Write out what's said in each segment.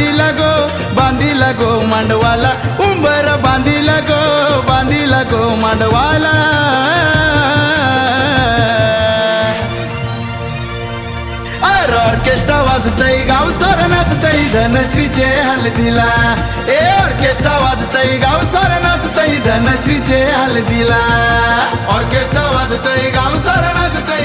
बांधिला गो बांधिला गो मांडवाला उंबर बांधिला गो बांधिला गो मांडवाला. अर orchestra वाजतय गाव sir नाचतय धनश्रीचे हलदीला ए orchestra वाजतय गाव sir नाचतय धनश्रीचे हलदीला orchestra वाजतय गाव सर नाचतय.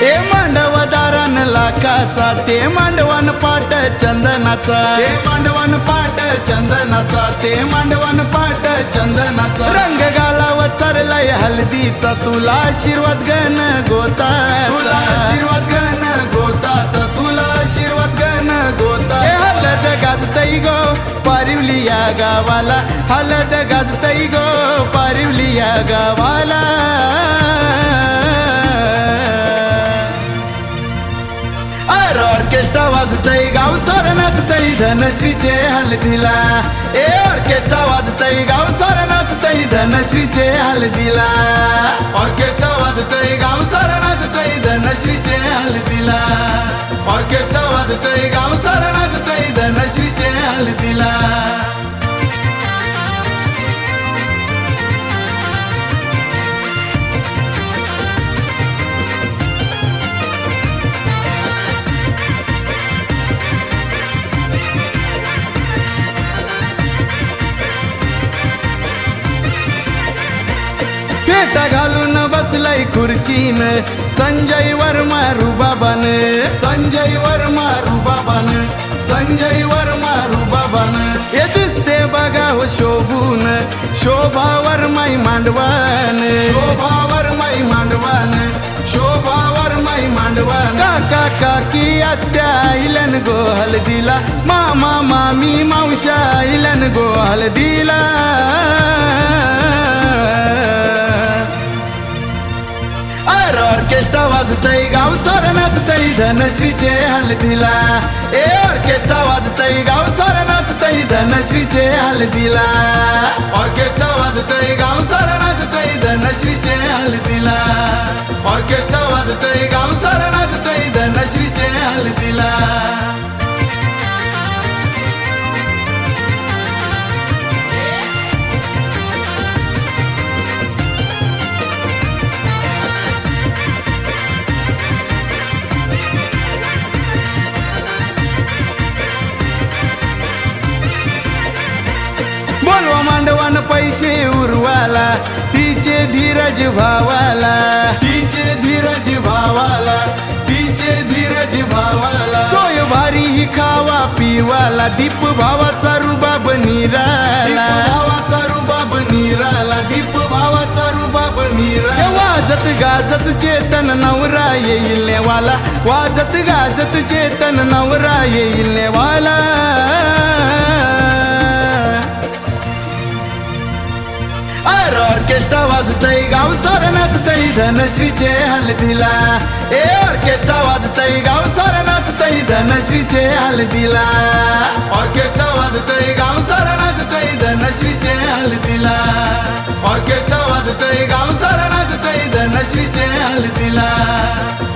ए मांडवदारान लाखाचा ते मांडवान पाट चंदनाचा. ते मांडवान पाट चंदनाचा ते मांडवान पाट चंदनाचा. रंग गालाव चरलाय हल्दीचा तुला आशीर्वाद गण गोता तुला आशीर्वाद गण गोताचा तुला आशीर्वाद गण गोता हलद गाजतई गो पारिवली या गावाला. हलद गाजतई गो पारिवली या गावाला. धनश्रीचे हलदीला. ए ऑर्केस्ट्रा वाजतय गाव सारा नाचतय धनश्रीचे हलदीला. ऑर्केस्ट्रा वाजतय गाव सारा नाचतय धनश्रीचे हलदीला. ऑर्केस्ट्रा वाजतय गाव सारा नाचतय धनश्रीचे हलदीला. पेटा घालून बसलाय खुर्चीन. संजय वर्मा रुबाबान. संजय वर्मा रुबाबान. संजय वर्मा रुबाबान. हे दिसते बघा हो शोभून. शोभा वर्माई मांडवान. शोभा वर्माई मांडवान. शोभा वर्माई मांडवान. काका काकी आत्या आईलन गो हलदीला मामा मामी मावशा आईलन गो हलदीला धनश्रीचे हलदीला. ए ऑर्केस्ट्रा वाजतय गाव सारा नाचतय धनश्रीचे हलदीला. ऑर्केस्ट्रा वाज पैसे उरवाला तिचे धीरज भावाला. तिचे धीरज भावाला तिचे धीरज भावाला. सोय भारी ही खावा पिवाला दीप भावाचा रुबाब निराला. भावाचा रुबाब निराला दीप भावाचा रुबाब निराला. वाजत गाजत चेतन नवरा येईल नेवाला. वाजत गाजत चेतन नवरा येईल नेवाला. धनश्रीचे हलदीला. ए ऑर्केस्ट्रा वाजतय गाव सारा नाचतय धनश्रीचे हलदीला. ऑर्केस्ट्रा वाजतय गाव सारा नाचतय धनश्रीचे हलदीला. ऑर्केस्ट्रा वाजतय गाव सारा नाचतय धनश्रीचे हलदीला.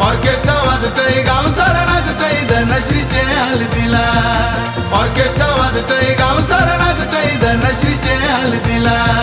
ऑर्केस्ट्रा वाजतय गाव सारा नाचतय धनश्रीचे हलदीला. ऑर्केस्ट्रा वाजतय गाव सारा नाचतय धनश्रीचे हलदीला.